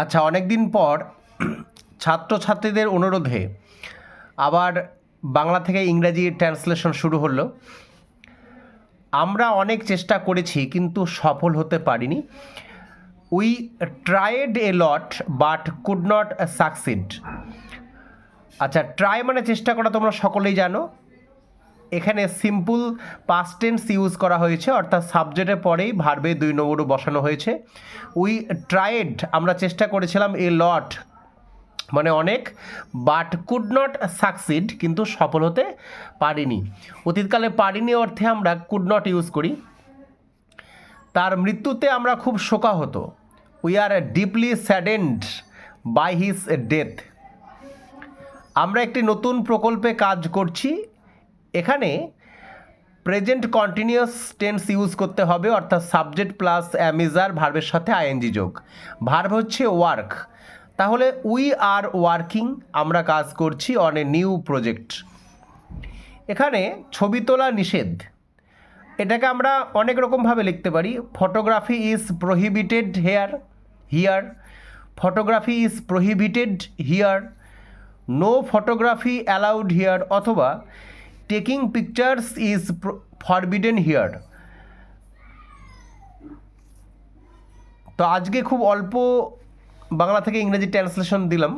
আচ্ছা অনেক দিন পর ছাত্রছাত্রীদের অনুরোধে আবার বাংলা থেকে ইংরাজি ট্রান্সলেশন শুরু হলো। আমরা অনেক চেষ্টা করেছি, কিন্তু সফল হতে পারিনি। We tried a lot, but could not succeed. আচ্ছা ট্রাই মানে চেষ্টা করা তোমরা সকলেই জানো। এখানে সিম্পল পাস্ট টেন্স ইউজ করা হয়েছে, অর্থাৎ সাবজেক্টের পরেই ভার্বে দুই নম্বরও বসানো হয়েছে। উই ট্রাইড আমরা চেষ্টা করেছিলাম এ লট মানে অনেক বাট কুড নট সাকসিড কিন্তু সফল হতে পারিনি। অতীতকালে পারিনি অর্থে আমরা কুড নট ইউজ করি। তার মৃত্যুতে আমরা খুব শোকাহত। We are deeply saddened by his death আমরা একটি নতুন প্রকল্পে কাজ করছি এখানে প্রেজেন্ট কন্টিনিউয়াস টেন্স ইউজ করতে হবে, অর্থাৎ সাবজেক্ট প্লাস অ্যামিজার ভার্বের সাথে আইএনজি যোগ। ভার্ব হচ্ছে ওয়ার্ক তাহলে উই আর ওয়ার্কিং আমরা কাজ করছি অন এ নিউ প্রজেক্ট এখানে ছবি তোলা নিষেধ। এটাকে আমরা অনেক রকমভাবে লিখতে পারি। Photography is prohibited here here photography is prohibited here no photography allowed here অথবা taking pictures is forbidden here তো আজকে খুব অল্প বাংলা থেকে ইংরেজি ট্রান্সলেশন দিলাম।